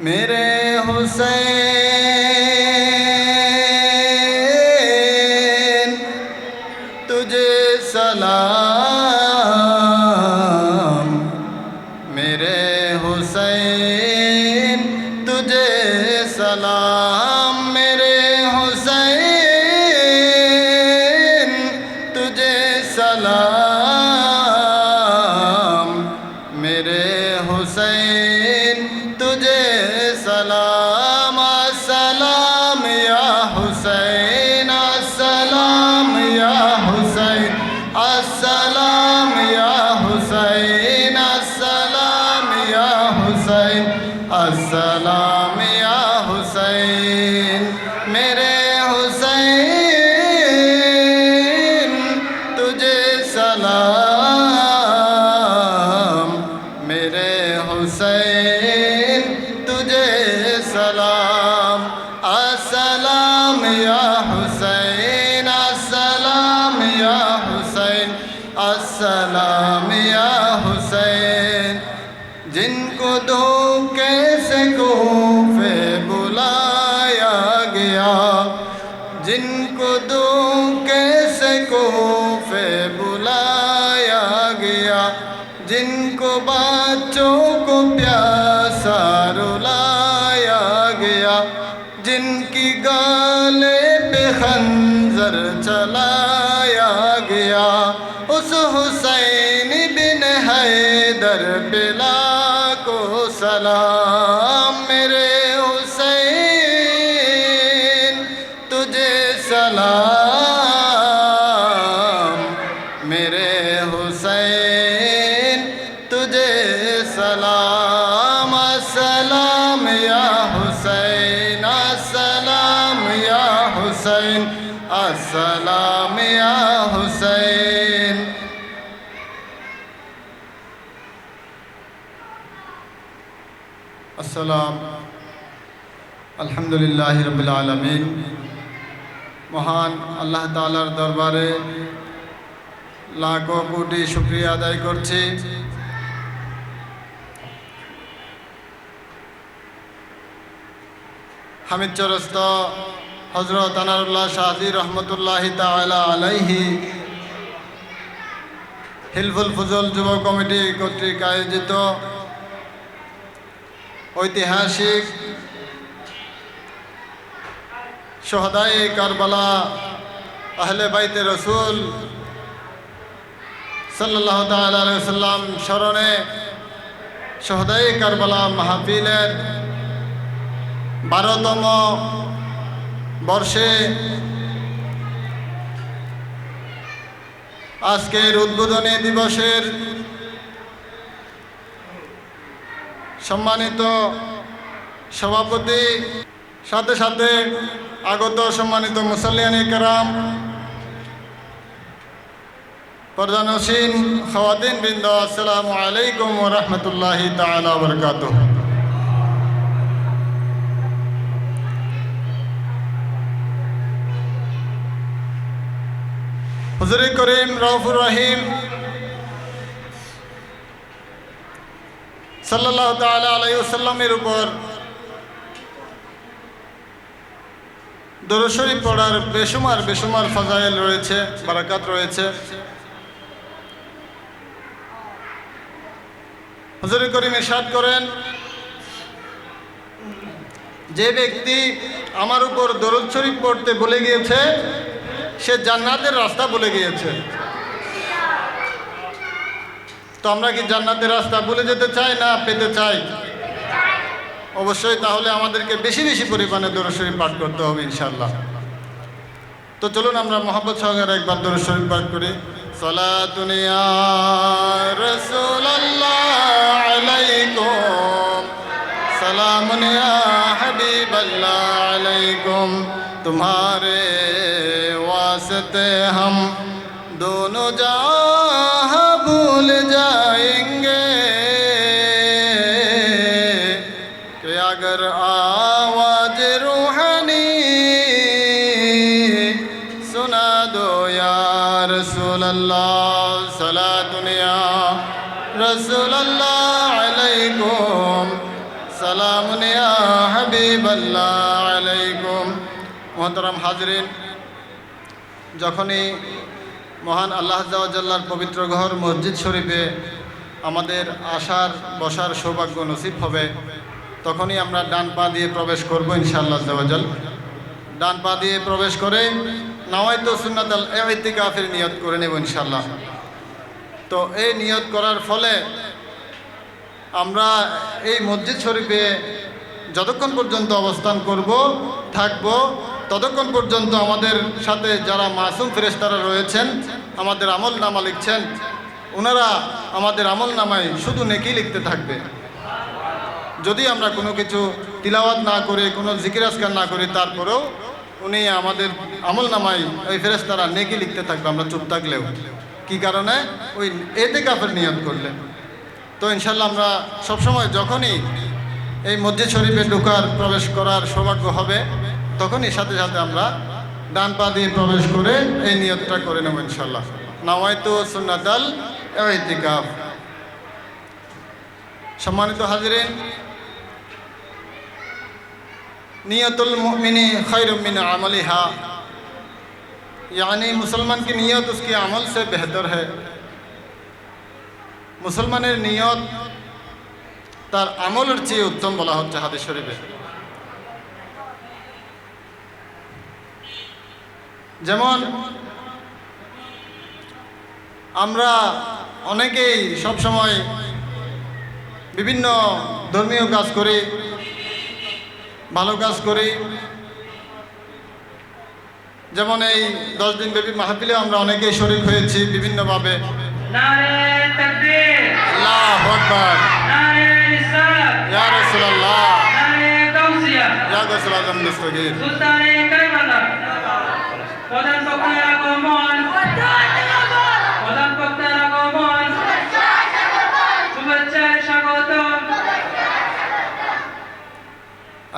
मेरे हुसैन السلام کوفے بلایا گیا۔ جن کو بچوں کو پیاسا رلایا گیا۔ جن کی گالے پہ خنزر چلایا گیا۔ اس حسین بن حیدر بلا کو سلام۔ হুসাইন, আসসালাম হুসাইন। আসসালাম, আলহামদুলিল্লাহ রবিল আলমিন। মহান আল্লাহ তালার দরবারে লাখো কোটি শুক্রিয়া আদায় করছি। হামিদ চরস্ত হজরত আনারুল্লাহ শাহি রহমতুল্লাহ তালা আলাইহি। হিলফুল ফুজল যুব কমিটি কর্তৃক আয়োজিত ঐতিহাসিক সোহদাই কারবালা আহলে বাইতে রসুল সাল্লাহ সাল্লাম স্মরণে সোহদাই কারবালা মাহফিলের বারোতম বর্ষে আজকের উদ্বোধনী দিবসের সম্মানিত সভাপতি, সাথে সাথে আগত সম্মানিত মুসল্লিয়ানি কারাম, প্রধান হোসিন খাওয়াতিন বৃন্দ আসসালামু আলাইকুম রহমতুল্লাহি তালা বরকাত হুজুর করিম রফুর রহিম সাল্লাহ আলাইসাল্লামের উপর দরশরী পড়ার বেসুমার বেসুমার ফাজাইল রয়েছে, বারাকাত রয়েছে। হজর করিম এরশাদ করেন, যে ব্যক্তি আমার উপর দরদ শরীফ পড়তে বলে গিয়েছে সে জান্নাতের রাস্তা বলে গিয়েছে তো আমরা কি জান্নাতের রাস্তা ভুলে যেতে চাই না পেতে চাই অবশ্যই তাহলে আমাদেরকে বেশি বেশি পরিমাণে দরশরী পাঠ করতে হবে ইনশাল্লাহ তো চলুন আমরা মোহাম্মদ সহকারে একবার দরশরী পাঠ করি সলাতুনিয়া রসুল্লাহ আলাইকুম सलामुनिया हबीब अल्लाह अलैकुम तुम्हारे रास्ते हम दोनों जहाँ भूल जाएंगे कि अगर आवाज रूहानी सुना दो यार रसूल अल्लाह सला दुनिया रसूल अल्लाह अलैकुम सलाम या हबीब अल्लाह अलैकुम मोहतरम हाजरीन যখনই মহান আল্লাহ জাল্লার পবিত্র ঘর মসজিদ শরীফে আমাদের আসার, বসার সৌভাগ্য নসিব হবে, তখনই আমরা ডান পা দিয়ে প্রবেশ করব ইনশাআল্লাহ জাওয়াজাল ডান পা দিয়ে প্রবেশ করে নাওয়াইতো সুন্নাত আল ইতিকাফের নিয়ত করে নেব ইনশাআল্লাহ। তো এই নিয়ত করার ফলে আমরা এই মসজিদ শরীফে যতক্ষণ পর্যন্ত অবস্থান করব, থাকব ততক্ষণ পর্যন্ত আমাদের সাথে যারা মাসুম ফেরেস্তারা রয়েছেন, আমাদের আমল নামা লিখছেন, ওনারা আমাদের আমল নামায় শুধু নেকি লিখতে থাকবে। যদি আমরা কোনো কিছু তিলাওয়াত না করে, কোনো জিকিরাজকার না করি, তারপরেও উনি আমাদের আমল নামাই ওই ফেরেস্তারা নেকি লিখতে থাকবে, আমরা চুপ থাকলেও। কি কারণে? ওই এতে কাফের নিয়ত করলেন। তো ইনশাল্লাহ আমরা সবসময় যখনই এই মসজিদ শরীফে ঢোকার, প্রবেশ করার সৌভাগ্য হবে তখনই সাথে সাথে আমরা ডান পা দিয়ে প্রবেশ করে এই নিয়তটা করে নেব ইনশাল্লাহ নাওয়াইতো সুন্নাতাল ইতিকাফ সম্মানিত হাজিরিন নিয়তুল मुमिनी खैर मिन अमलिहा यानी मुसलमान की नियत उसके अमल से बेहतर है মুসলমানের নিয়ত তার আমলের চেয়ে উত্তম বলা হচ্ছে হাদিস শরীফে যেমন আমরা অনেকেই সব সময় বিভিন্ন ধর্মীয় কাজ করি ভালো কাজ করি। যেমন এই দশ দিন ব্যাপী মাহফিলে আমরা অনেকেই শরীর হয়েছি বিভিন্নভাবে। নারে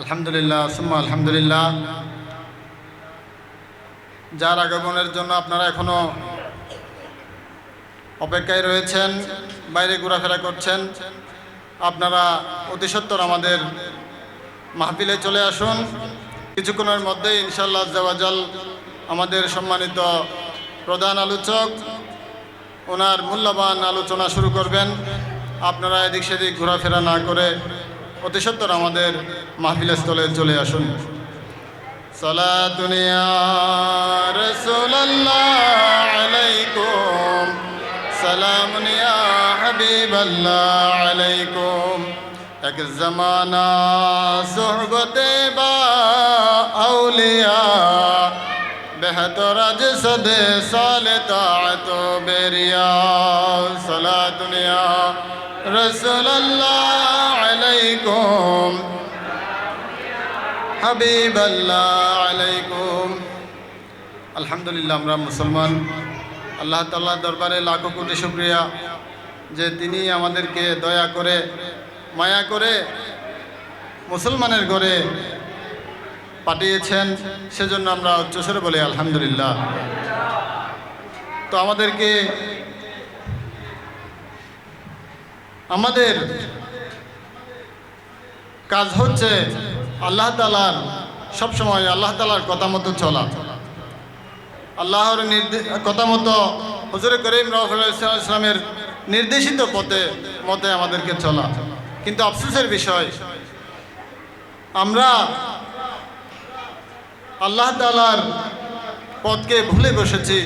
আলহামদুলিল্লাহ, সুম্মা আলহামদুলিল্লাহ। যার আগমনের জন্য আপনারা এখনও অপেক্ষায় রয়েছেন, বাইরে ঘোরাফেরা করছেন, আপনারা অতি সত্বর আমাদের মাহফিলে চলে আসুন। কিছুক্ষণের মধ্যেই ইনশাল্লাহ জাওয়াজাল আমাদের সম্মানিত প্রধান আলোচক, ওনার মূল্যবান আলোচনা শুরু করবেন। আপনারা এদিক সেদিক ঘোরাফেরা না করে অতি সত্বর আমাদের মাহফিলের স্থলে চলে আসুন। আলাইকুম। সালামুনিয়া হাবিবাল্লাহ আলাইকুম। এক জমানা সোহবতে বা আউলিয়া বেহতর আজ সদে সাল তাত বেরিয়া সালাতুনিয়া রসুল্লাহ আলাইকুম হাবিবাল্লাহ আলাইকুম আলহামদুলিল্লাহ আমরা মুসলমান আল্লাহ তাল্লাহ দরবারে লাখো কোটি শুক্রিয়া যে তিনি আমাদেরকে দয়া করে, মায়া করে, মুসলমানের ঘরে পাঠিয়েছেন, সেজন্য আমরা উচ্চস্বরে বলি আলহামদুলিল্লাহ। তো আমাদেরকে, আমাদের কাজ হচ্ছে আল্লাহ তালার সবসময় আল্লাহ তালার কথা মতো চলা। আল্লাহর কথা মতো হজরে করিম ইসলামের নির্দেশিত পথে, মতে আমাদেরকে চলা। কিন্তু আফসোসের বিষয়, আমরা আল্লাহ তালার পথকে ভুলে বসেছি।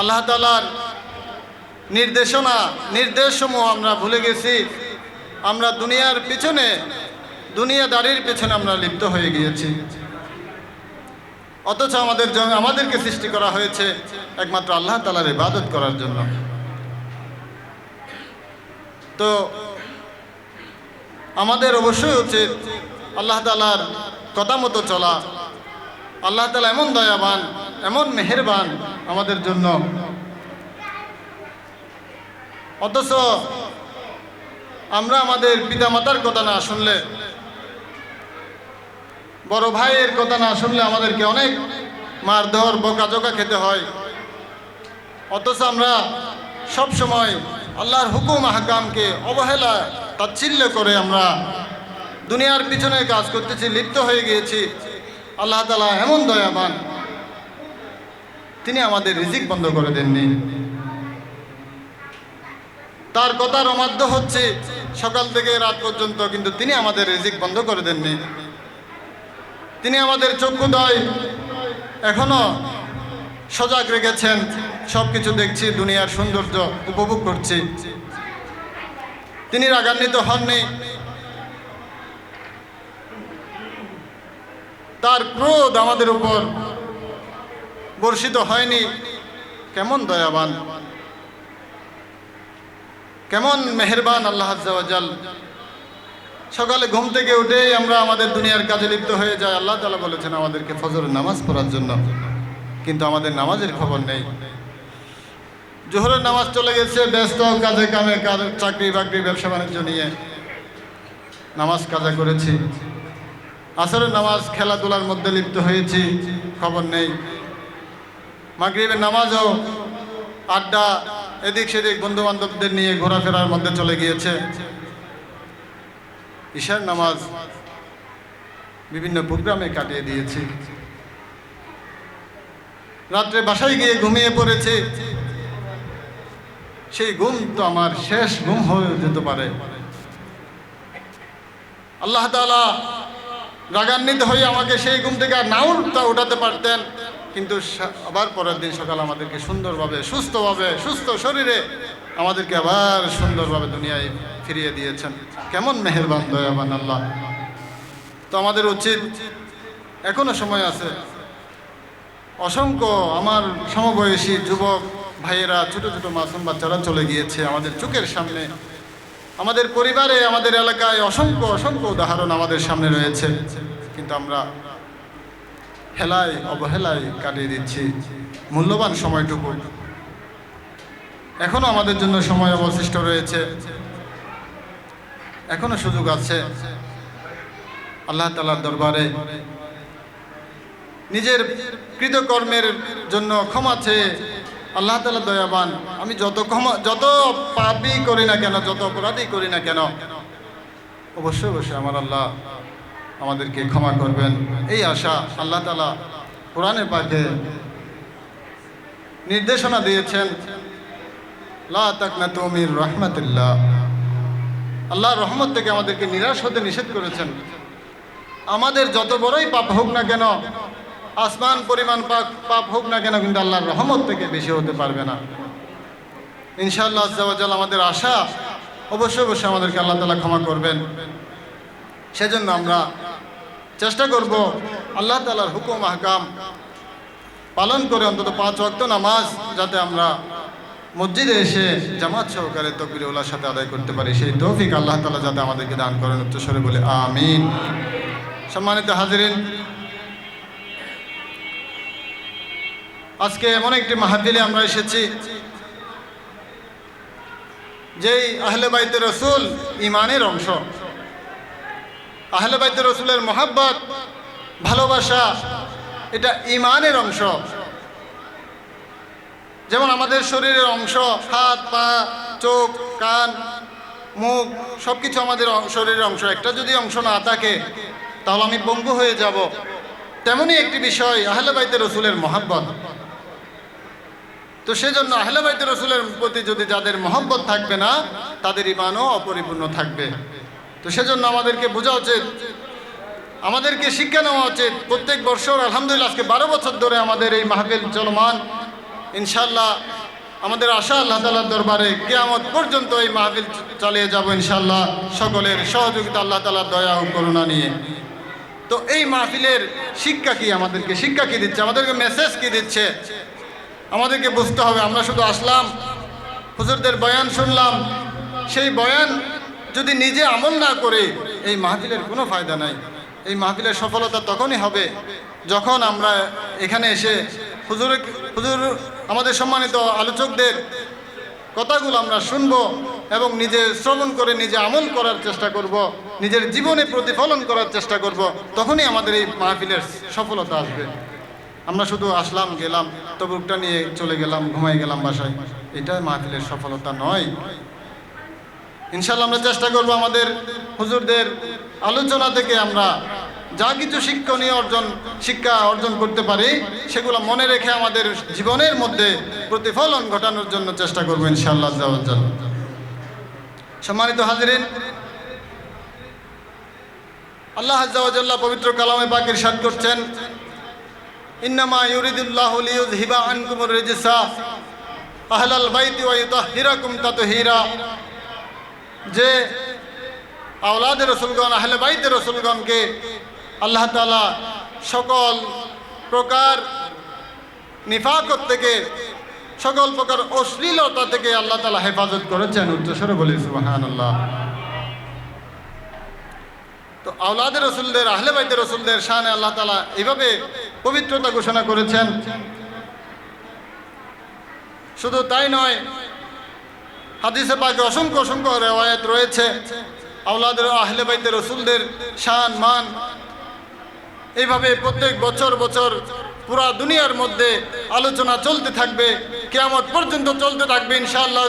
আল্লাহ তালার নির্দেশনা, নির্দেশসমূহ আমরা ভুলে গেছি। আমরা দুনিয়ার পিছনে, দুনিয়াদারির পেছনে আমরা লিপ্ত হয়ে গিয়েছি। অথচ আমাদের আমাদেরকে সৃষ্টি করা হয়েছে একমাত্র আল্লাহ তালার ইবাদত করার জন্য। তো আমাদের অবশ্যই উচিত আল্লাহ তালার কথা মতো চলা আল্লাহ তালা এমন দয়াবান, এমন মেহেরবান আমাদের জন্য। অথচ আমরা আমাদের পিতামাতার কথা না শুনলে, বড় ভাইয়ের কথা না শুনলে আমাদেরকে অনেক মারধর বোকাজোকা খেতে হয়। অথচ আমরা সব সময় আল্লাহর হুকুম, আহকামকে অবহেলা, তাচ্ছিল্য করে আমরা দুনিয়ার পিছনে কাজ করতেছি, লিপ্ত হয়ে গিয়েছি। আল্লাহ তালা এমন দয়াবান। তিনি আমাদের রিজিক বন্ধ করে দেননি। তার কথার অমাধ্য হচ্ছে সকাল থেকে রাত পর্যন্ত কিন্তু তিনি আমাদের রিজিক বন্ধ করে দেননি। তিনি আমাদের চক্ষু চক্ষুদয় এখনও সজাগ রেখেছেন। সব কিছু দেখছি, দুনিয়ার সৌন্দর্য উপভোগ করছি। তিনি রাগান্বিত হননি। তার ক্রোধ আমাদের উপর বর্ষিত হয়নি। কেমন দয়াবান। কেমন মেহেরবান আল্লাহ আজ্জাওয়াজাল সকালে ঘুম থেকে উঠেই আমরা আমাদের দুনিয়ার কাজে লিপ্ত হয়ে যাই। আল্লাহ তালা বলেছেন, আমাদেরকে ফজরের নামাজ পড়ার জন্য। কিন্তু আমাদের নামাজের খবর নেই। জোহরের নামাজ চলে গেছে, ব্যস্ত, কাজে কামে, কাজ চাকরি বাকরি ব্যবসা বাণিজ্য নিয়ে। নামাজ কাজা করেছি। আসরের নামাজ খেলাধুলার মধ্যে লিপ্ত হয়েছি, খবর নেই। মাগরিবের নামাজও আড্ডা এদিক সেদিক বন্ধু বান্ধবদের নিয়ে ঘোরাফেরার মধ্যে চলে গিয়েছে। ঈশার নামাজ বিভিন্ন প্রোগ্রামে কাটিয়ে দিয়েছি। রাত্রে বাসায় গিয়ে ঘুমিয়ে পড়েছি। সেই ঘুম তো আমার শেষ ঘুম হয়ে যেতে পারে। আল্লাহ তাআলা রাগান্বিত হয়ে আমাকে সেই ঘুম থেকে আর নাও উঠা- উঠাতে পারতেন। কিন্তু আবার পরের দিন সকাল আমাদেরকে সুন্দরভাবে, সুস্থভাবে, সুস্থ শরীরে আমাদেরকে আবার সুন্দরভাবে দুনিয়ায় ফিরিয়ে দিয়েছেন। কেমন মেহেরবান, দয়াবান আল্লাহ। তো আমাদের উচিত এখনও সময় আছে। অসংখ্য আমার সমবয়সী যুবক ভাইয়েরা, ছোট ছোট মাসুম বাচ্চারা চলে গিয়েছে আমাদের চোখের সামনে। আমাদের পরিবারে, আমাদের এলাকায় অসংখ্য অসংখ্য উদাহরণ আমাদের সামনে রয়েছে। কিন্তু আমরা হেলায়, অবহেলায় কাটিয়ে দিচ্ছি মূল্যবান সময়টুকু। এখনও আমাদের জন্য সময় অবশিষ্ট রয়েছে। এখনও সুযোগ আছে। আল্লাহ তালার দরবারে নিজের কৃতকর্মের জন্য ক্ষমা চেয়ে আল্লাহ তালা দয়াবান আমি যত ক্ষমা, যত পাপই করি না কেন, যত অপরাধই করি না কেন, অবশ্যই অবশ্যই আমার আল্লাহ আমাদেরকে ক্ষমা করবেন। এই আশা আল্লাহ তালা কোরআনে পাকে নির্দেশনা দিয়েছেন, লা রহমতুল্লাহ। আল্লাহ রহমত থেকে আমাদেরকে নিরাশ হতে নিষেধ করেছেন। আমাদের যত বড়ই পাপ হোক না কেন, আসমান পরিমাণ পাপ পাপ হোক না কেন, কিন্তু আল্লাহর রহমত থেকে বেশি হতে পারবে না। ইনশাআল্লাহ আজ্জাওয়াজাল আমাদের আশা, অবশ্যই অবশ্যই আমাদেরকে আল্লাহ তালা ক্ষমা করবেন। সেজন্য আমরা চেষ্টা করব আল্লাহ তালার হুকুম, আহকাম পালন করে অন্তত পাঁচ ওয়াক্ত নামাজ যাতে আমরা মসজিদে এসে জামাত সহকারে তকবিরুল্লাহর সাথে আদায় করতে পারি। সেই তৌফিক আল্লাহ তালা যাতে আমাদেরকে দান করেন উচ্চস্বরে বলে আমিন। সম্মানিত হাজিরিন, আজকে এমন একটি মাহফিলে আমরা এসেছি যেই আহলে বাইতে রসুল ইমানের অংশ। আহলে বাইতে রসুলের মোহাব্বত, ভালোবাসা, এটা ইমানের অংশ। যেমন আমাদের শরীরের অংশ, হাত, পা, চোখ, কান, মুখ সব কিছু আমাদের শরীরের অংশ। একটা যদি অংশ না থাকে, তাহলে আমি পঙ্গু হয়ে যাব। তেমনই একটি বিষয় আহলে বাইতে রসুলের মহাব্বত। তো সেজন্য আহলে বাইতে রসুলের প্রতি যদি যাদের মহব্বত থাকবে না, তাদের ইমানও অপরিপূর্ণ থাকবে। তো সেজন্য আমাদেরকে বোঝা উচিত, আমাদেরকে শিক্ষা নেওয়া উচিত। প্রত্যেক বছর, আলহামদুলিল্লাহ, আজকে বারো বছর ধরে আমাদের এই মাহফিল চলমান। ইনশাল্লাহ আমাদের আশা আল্লাহ তালার দরবারে কেয়ামত পর্যন্ত এই মাহফিল চালিয়ে যাব ইনশাল্লাহ সকলের সহযোগিতা আল্লাহ তালার দয়া ও করুণা নিয়ে। তো এই মাহফিলের শিক্ষা কি আমাদেরকে? শিক্ষা কি দিচ্ছে? আমাদেরকে মেসেজ কি দিচ্ছে? আমাদেরকে বুঝতে হবে, আমরা শুধু আসলাম, হুজুরদের বয়ান শুনলাম। সেই বয়ান যদি নিজে আমল না করে, এই মাহফিলের কোনো ফায়দা নাই। এই মাহফিলের সফলতা তখনই হবে যখন আমরা এখানে এসে হুজুর হুজুর, আমাদের সম্মানিত আলোচকদের কথাগুলো আমরা শুনব এবং নিজে শ্রবণ করে নিজে আমল করার চেষ্টা করব, নিজের জীবনে প্রতিফলন করার চেষ্টা করব, তখনই আমাদের এই মাহফিলের সফলতা আসবে। আমরা শুধু আসলাম, গেলাম তবুকটা নিয়ে চলে গেলাম, ঘুমাই গেলাম বাসায়। এটা মাহফিলের সফলতা নয়। ইনশাল্লাহ আমরা চেষ্টা করব আমাদের হুজুরদের আলোচনা থেকে আমরা যা কিছু শিক্ষণীয় অর্জন, শিক্ষা অর্জন করতে পারি, সেগুলো মনে রেখে আমাদের জীবনের মধ্যে প্রতিফলন ঘটানোর জন্য চেষ্টা করব ইনশাআল্লাহ। সম্মানিত হাজিরিন, আল্লাহ পবিত্র কালামে পাকের সাদ করছেন। ইন্নামা ইউরিদুল্লাহ লিয়ুযহিবা আনকুমুর রিজসা। আহলাল বাইতি ওয়া ইউতাহহিরাকুম তাতহীরা। যে আওলাদের রসুলগণ, আহলে বাইতের রসুলগণকে আল্লাহ তালা সকল প্রকার নিফাকত থেকে, সকল প্রকার অশ্লীলতা থেকে আল্লাহ তালা হেফাজত করেছেন। উচ্চস্বরে বলি সুবাহান তো আওলাদের রসুলদের, আহলে বাইতের রসুলদের শানে আল্লাহ তালা এইভাবে পবিত্রতা ঘোষণা করেছেন। শুধু তাই নয়, হাদিসে পাকে অসংখ্য অসংখ্য রেওয়ায়ত রয়েছে। আওলাদের আহলে বাইতে রসুলদের শান, মান, এইভাবে প্রত্যেক বছর বছর পুরা দুনিয়ার মধ্যে আলোচনা চলতে থাকবে, কেয়ামত পর্যন্ত চলতে থাকবে ইনশাআল্লাহ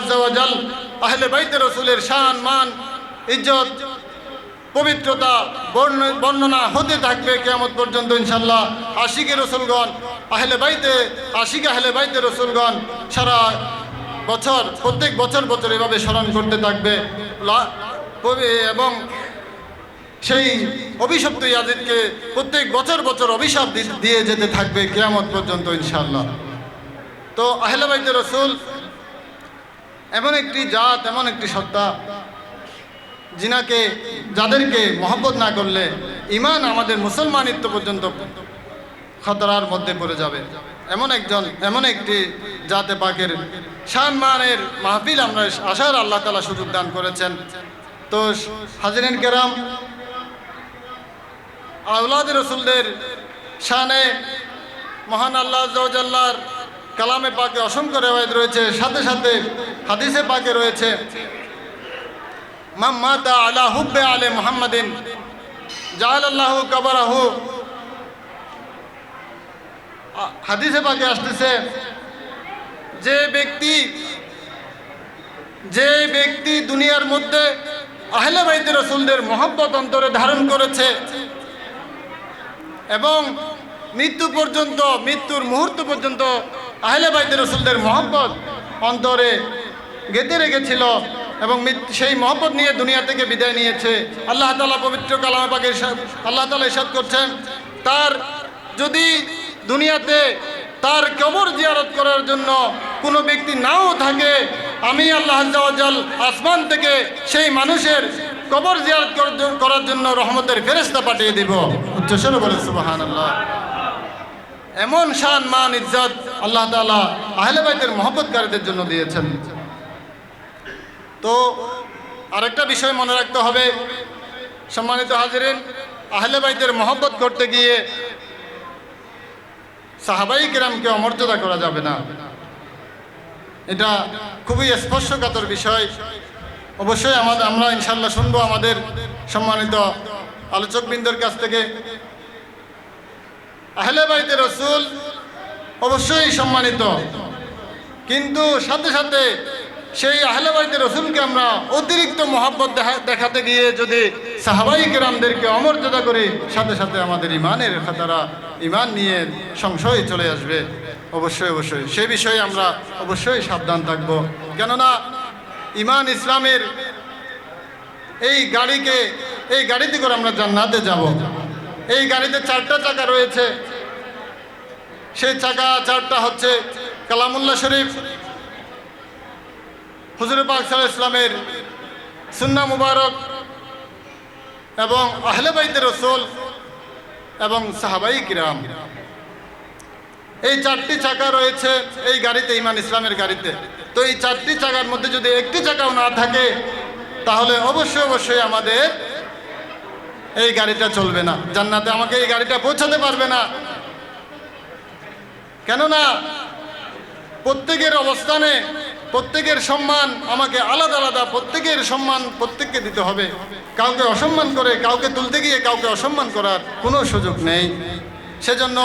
আহলে বাইতে রসুলের শান, মান, ইজ্জত পবিত্রতা বর্ণ- বর্ণনা হতে থাকবে কেয়ামত পর্যন্ত ইনশাল্লাহ আশিকে রসুলগণ, আহলে বাইতে, আশিক আহলে বাইতে রসুলগণ সারা বছর, প্রত্যেক বছর বছর এভাবে স্মরণ করতে থাকবে। এবং সেই অভিশপ্ত ইয়াজিদকে প্রত্যেক বছর বছর অভিশাপ দিয়ে যেতে থাকবে কেয়ামত পর্যন্ত ইনশাল্লাহ তো আহলে বাইতে রসুল এমন একটি জাত, এমন একটি সত্তা জিনাকে, যাদেরকে মহব্বত না করলে ইমান আমাদের মুসলমানিত্ব পর্যন্ত খতরার মধ্যে পড়ে যাবে। এমন একজন, এমন একটি জাতে পাকের সম্মানের মাহফিল আমরা আশার আল্লাহ তালা সুযোগ দান করেছেন। তো হাজিরিন কেরাম আউলাদ রসুলদের শানে মহান আল্লাহ জওজাল্লার কালামে পাকে অসংখ্য রেওয়ায়ত রয়েছে, সাথে সাথে হাদিসে পাকে রয়েছে। মাম্মাতা আলা হুব্বে আলে মুহাম্মাদিন। জাহাল আল্লাহ কাবারাহু। হাদিসে পাকে আসতেছে, যে ব্যক্তি যে ব্যক্তি দুনিয়ার মধ্যে আহলে বাইতে রসুলদের মহব্বত অন্তরে ধারণ করেছে এবং মৃত্যু পর্যন্ত, মৃত্যুর মুহূর্ত পর্যন্ত আহলে বাইতে রসুলদের মহব্বত অন্তরে গেঁথে রেখেছিল এবং সেই মহব্বত নিয়ে দুনিয়া থেকে বিদায় নিয়েছে। আল্লাহ তালা পবিত্র কালামে পাকে আল্লাহ তালা ইসাদ করছেন, তার যদি দুনিয়াতে তার কবর জিয়ারত করার জন্য কোনো ব্যক্তি নাও থাকে, আমি আল্লাহ আজ্জাওয়াজাল আসমান থেকে সেই মানুষের কবর জিয়ারত করার জন্য রহমতের ফেরেস্তা পাঠিয়ে দিব। বলে সুবাহান আল্লাহ এমন শান, মান, ইজ্জত আল্লাহ তালা আহলে বাইতের মহব্বতকারীদের জন্য দিয়েছেন। তো আরেকটা বিষয় মনে রাখতে হবে। সম্মানিত হাজিরেন, আহলে বাইতের মহব্বত করতে গিয়ে সাহাবাই কিরামকে অমর্যাদা করা যাবে না। এটা খুবই স্পর্শকাতর বিষয়। অবশ্যই আমাদের, আমরা ইনশাল্লাহ শুনব আমাদের সম্মানিত আলোচকবৃন্দের কাছ থেকে। আহলে বাইতে রসুল অবশ্যই সম্মানিত। কিন্তু সাথে সাথে সেই আহলে বাইতে রসুলকে আমরা অতিরিক্ত মহাব্বত দেখা- দেখাতে গিয়ে যদি সাহাবাই কেরামদেরকে অমর্যাদা করি, সাথে সাথে আমাদের ইমানের খাতারা ইমান নিয়ে সংশয় চলে আসবে। অবশ্যই অবশ্যই। সে বিষয়ে আমরা অবশ্যই সাবধান থাকব। কেননা, ইমান ইসলামের এই গাড়িকে, এই গাড়িতে করে আমরা জান্নাতে যাব। এই গাড়িতে চারটা চাকা রয়েছে। সেই চাকা, চারটা হচ্ছে কালামুল্লাহ শরীফ হুজুর পাক সাল্লাহ ইসলামের সুন্না মুবারক এবং আহলে বাইতে রসুল এবং সাহাবাই কিরাম। এই চারটি চাকা রয়েছে এই গাড়িতে ইমান ইসলামের গাড়িতে। তো এই চারটি চাকার মধ্যে যদি একটি চাকাও না থাকে, তাহলে অবশ্যই অবশ্যই আমাদের এই গাড়িটা চলবে না। জান্নাতে আমাকে এই গাড়িটা পৌঁছাতে পারবে না। কেননা প্রত্যেকের অবস্থানে প্রত্যেকের সম্মান আমাকে আলাদা আলাদা, প্রত্যেকের সম্মান প্রত্যেককে দিতে হবে। কাউকে অসম্মান করে, কাউকে তুলতে গিয়ে কাউকে অসম্মান করার কোনো সুযোগ নেই। সেজন্য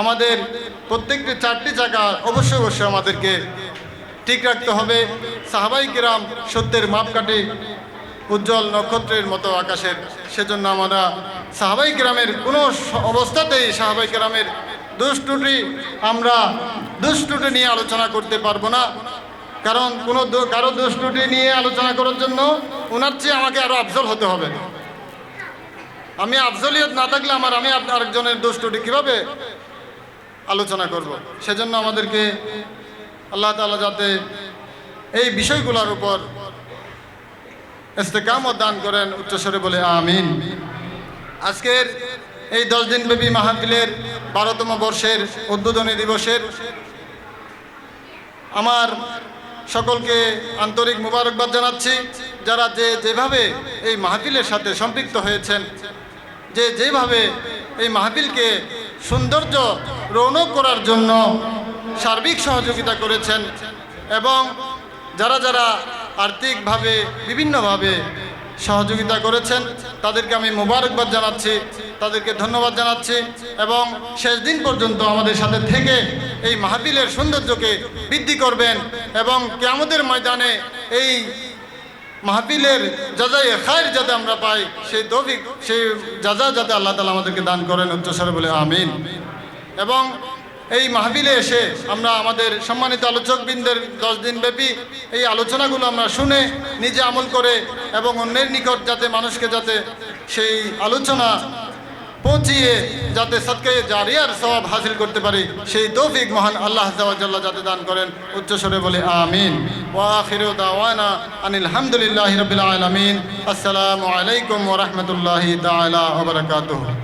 আমাদের প্রত্যেকটি চারটি চাকা অবশ্যই অবশ্যই আমাদেরকে ঠিক রাখতে হবে। সাহাবাই কিরাম সত্যের মাপকাঠি উজ্জ্বল নক্ষত্রের মতো আকাশের। সেজন্য আমরা সাহাবাই গ্রামের কোনো অবস্থাতেই সাহাবাই গ্রামের দুষ্টুটি আমরা দুষ্টুটি নিয়ে আলোচনা করতে পারব না। কারণ কোনো কারও দুষ্টুটি নিয়ে আলোচনা করার জন্য ওনার চেয়ে আমাকে আরও আফজল হতে হবে। আমি আফজলিয়ত না থাকলে আমার আমি আরেকজনের দুষ্টুটি কীভাবে আলোচনা করব? সেজন্য আমাদেরকে আল্লাহ তাআলা যাতে এই বিষয়গুলোর উপর ইস্তেকামত দান করেন উচ্চস্বরে বলে আমিন। আজকের এই দশ দিনব্যাপী মাহফিলের বারোতম বর্ষের উদ্বোধনী দিবসের আমার সকলকে আন্তরিক মুবারকবাদ জানাচ্ছি। যারা যে যেভাবে এই মাহফিলের সাথে সম্পৃক্ত হয়েছেন, যে যেভাবে এই মাহফিলকে সৌন্দর্য রৌনক করার জন্য সার্বিক সহযোগিতা করেছেন এবং যারা যারা আর্থিকভাবে, বিভিন্নভাবে সহযোগিতা করেছেন। তাদেরকে আমি মোবারকবাদ জানাচ্ছি, তাদেরকে ধন্যবাদ জানাচ্ছি এবং শেষ দিন পর্যন্ত আমাদের সাথে থেকে এই মাহফিলের সৌন্দর্যকে বৃদ্ধি করবেন এবং কেয়ামতের ময়দানে এই মাহফিলের যাজাই খায়ের যাতে আমরা পাই, সেই তৌফিক, সেই যাজা যাতে আল্লাহ তালা আমাদেরকে দান করেন উচ্চস্বরে বলে আমিন। এবং এই মাহবিলে এসে আমরা আমাদের সম্মানিত আলোচকবৃন্দের দশ দিন ব্যাপী এই আলোচনাগুলো আমরা শুনে নিজে আমল করে এবং অন্যের নিকট যাতে মানুষকে যাতে সেই আলোচনা পৌঁছিয়ে যাতে সৎকে জারিয়ার সব হাসিল করতে পারি, সেই তৌফিক মহান আল্লাহ যাতে দান করেন উচ্চস্বরে বলে আমিন। ওয়াখিরু দাওয়ানা আনিল আসসালামু আলাইকুম ওয়া রাহমাতুল্লাহি তাআলা